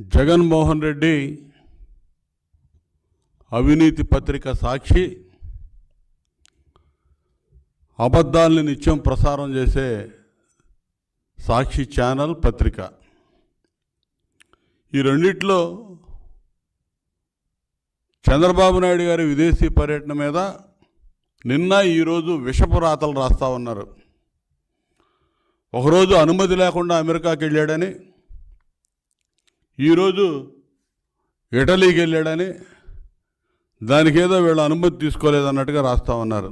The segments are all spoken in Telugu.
జగన్మోహన్ రెడ్డి అవినీతి పత్రిక సాక్షి అబద్ధాలని నిత్యం ప్రసారం చేసే సాక్షి ఛానల్ పత్రిక. ఈ రెండిట్లో చంద్రబాబు నాయుడు గారి విదేశీ పర్యటన మీద నిన్న ఈరోజు విషపు రాతలు రాస్తా ఉన్నారు. ఒకరోజు అనుమతి లేకుండా అమెరికాకి వెళ్ళాడని ఈరోజు ఇటలీకి వెళ్ళాడని దానికి ఏదో వీళ్ళు అనుమతి తీసుకోలేదన్నట్టుగా రాస్తా ఉన్నారు.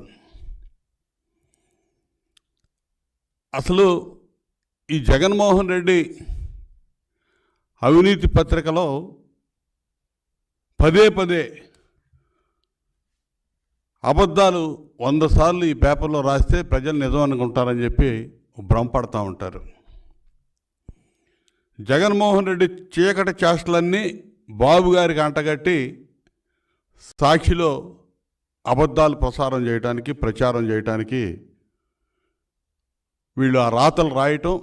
అసలు ఈ జగన్మోహన్ రెడ్డి అవినీతి పత్రికలో పదే పదే అబద్ధాలు వంద సార్లు ఈ పేపర్లో రాస్తే ప్రజలు నిజం అనుకుంటారని చెప్పి భ్రమపడతా ఉంటారు. జగన్మోహన్ రెడ్డి చీకటి చేష్టలన్నీ బాబు గారికి అంటగట్టి సాక్షిలో అబద్ధాలు ప్రసారం చేయడానికి ప్రచారం చేయడానికి వీళ్ళు ఆ రాతలు రాయటం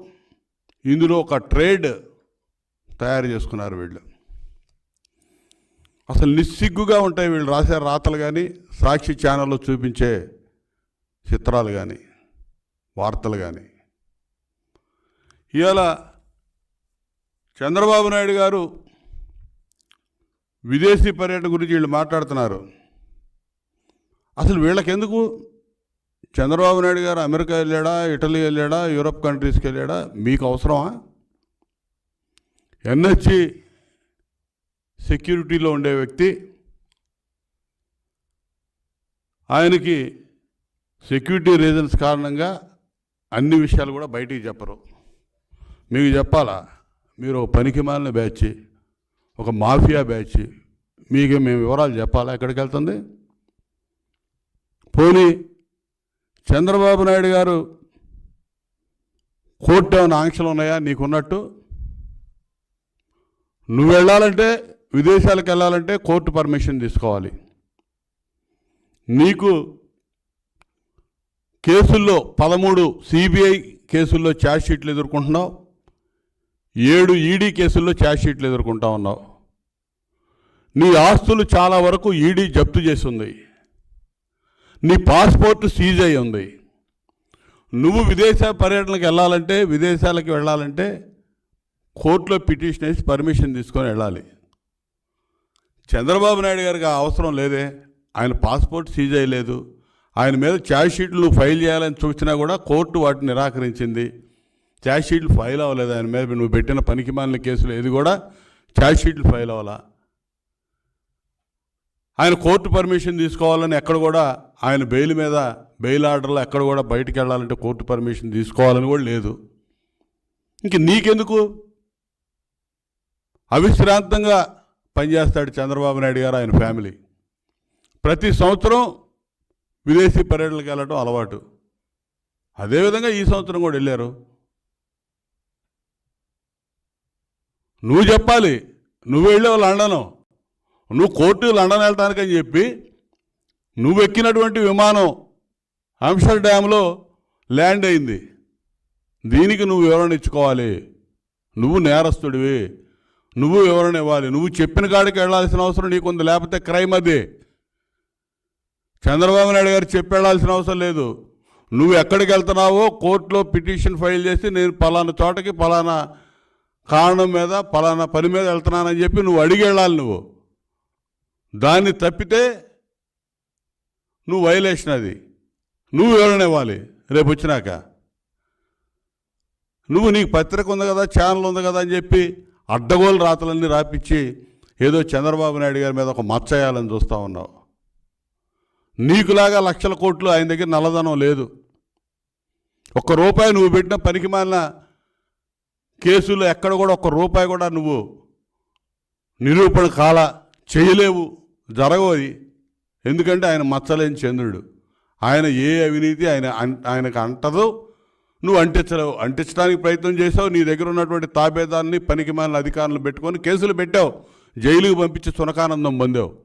ఇందులో ఒక ట్రేడ్ తయారు చేసుకున్నారు వీళ్ళు. అసలు నిస్సిగ్గుగా ఉంటాయి వీళ్ళు రాసే రాతలు కానీ సాక్షి ఛానల్లో చూపించే చిత్రాలు కానీ వార్తలు కానీ ఇవాళ చంద్రబాబు నాయుడు గారు విదేశీ పర్యటన గురించి వీళ్ళు మాట్లాడుతున్నారు. అసలు వీళ్ళకెందుకు? చంద్రబాబు నాయుడు గారు అమెరికా వెళ్ళాడా ఇటలీ వెళ్ళాడా యూరప్ కంట్రీస్కి వెళ్ళాడా? మీకు అవసరమా? ఎన్హెచ్సి సెక్యూరిటీలో ఉండే వ్యక్తి ఆయనకి సెక్యూరిటీ రీజన్స్ కారణంగా అన్ని విషయాలు కూడా బయటికి చెప్పరు. మీకు చెప్పాలా? మీరు ఒక పనికి మాలిన బ్యాచ్ ఒక మాఫియా బ్యాచ్ మీకు మేము వివరాలు చెప్పాలా? ఎక్కడికి వెళ్తుంది? పోనీ చంద్రబాబు నాయుడు గారు కోర్టు ఏమైనా ఆంక్షలు ఉన్నాయా? నీకున్నట్టు? నువ్వు వెళ్ళాలంటే విదేశాలకు వెళ్ళాలంటే కోర్టు పర్మిషన్ తీసుకోవాలి. నీకు కేసుల్లో పదమూడు సిబిఐ కేసుల్లో ఛార్జ్ షీట్లు ఎదుర్కొంటున్నావు. ఏడు ఈడీ కేసుల్లో ఛార్జ్షీట్లు ఎదుర్కొంటా ఉన్నావు. నీ ఆస్తులు చాలా వరకు ఈడీ జప్తు చేసింది నీ పాస్పోర్ట్ సీజ్ అయి ఉంది. నువ్వు విదేశ పర్యటనకు వెళ్ళాలంటే విదేశాలకు వెళ్ళాలంటే కోర్టులో పిటిషన్ వేసి పర్మిషన్ తీసుకొని వెళ్ళాలి. చంద్రబాబు నాయుడు గారికి అవసరం లేదే. ఆయన పాస్పోర్ట్ సీజ్ అయ్యలేదు. ఆయన మీద ఛార్జ్ షీట్లు ఫైల్ చేయాలని చూసినా కూడా కోర్టు వాటిని నిరాకరించింది. ఛార్జ్ షీట్లు ఫైల్ అవ్వలేదు. ఆయన మీద నువ్వు పెట్టిన పనికి మాలిన కేసులు ఏది కూడా ఛార్జ్ షీట్లు ఫైల్ అవ్వాలా? ఆయన కోర్టు పర్మిషన్ తీసుకోవాలని ఎక్కడ కూడా ఆయన బెయిల్ మీద బెయిల్ ఆర్డర్లో ఎక్కడ కూడా బయటికి వెళ్ళాలంటే కోర్టు పర్మిషన్ తీసుకోవాలని కూడా లేదు. ఇంక నీకెందుకు? అవిశ్రాంతంగా పనిచేస్తాడు చంద్రబాబు నాయుడు గారు ఆయన ఫ్యామిలీ. ప్రతి సంవత్సరం విదేశీ పర్యటనలకు వెళ్ళడం అలవాటు. అదేవిధంగా ఈ సంవత్సరం కూడా వెళ్ళారు. నువ్వు చెప్పాలి. నువ్వు వెళ్ళావు లండను. నువ్వు కోర్టు లండన్ వెళ్ళటానికని చెప్పి నువ్వు ఎక్కినటువంటి విమానం అంశర్ డ్యాంలో ల్యాండ్ అయింది. దీనికి నువ్వు వివరణ ఇచ్చుకోవాలి. నువ్వు నేరస్తుడివి. నువ్వు వివరణ ఇవ్వాలి. నువ్వు చెప్పిన కాడికి వెళ్ళాల్సిన అవసరం నీకుంది లేకపోతే క్రైమ్ అది. చంద్రబాబు నాయుడు గారు చెప్పి వెళ్ళాల్సిన అవసరం లేదు. నువ్వు ఎక్కడికి వెళ్తున్నావో కోర్టులో పిటిషన్ ఫైల్ చేసి నేను పలానా చోటకి పలానా కారణం మీద పలానా పని మీద వెళ్తున్నానని చెప్పి నువ్వు అడిగి వెళ్ళాలి నువ్వు. దాన్ని తప్పితే నువ్వు వైలేషన్ అది. నువ్వు వివరణ ఇవ్వాలి రేపు వచ్చినాక. నువ్వు నీకు పత్రిక ఉంది కదా ఛానల్ ఉంది కదా అని చెప్పి అడ్డగోలు రాతలన్నీ రాపిచ్చి ఏదో చంద్రబాబు నాయుడు గారి మీద ఒక మచ్చయాలని చూస్తూ ఉన్నావు. నీకులాగా లక్షల కోట్లు ఆయన దగ్గర నల్లధనం లేదు. ఒక్క రూపాయి నువ్వు పెట్టిన పనికి మాలిన కేసులో ఎక్కడ కూడా ఒక్క రూపాయి కూడా నువ్వు నిరూపణ కాల చేయలేవు. జరగవు ఎందుకంటే ఆయన మచ్చలేని చంద్రుడు. ఆయన ఏ అవినీతి ఆయన ఆయనకు అంటదో. నువ్వు అంటించలేవు. అంటించడానికి ప్రయత్నం చేసావు నీ దగ్గర ఉన్నటువంటి తాబేదాన్ని పనికి మాలిన అధికారులు పెట్టుకొని కేసులు పెట్టావు. జైలుకి పంపించి సునకానందం పొందావు.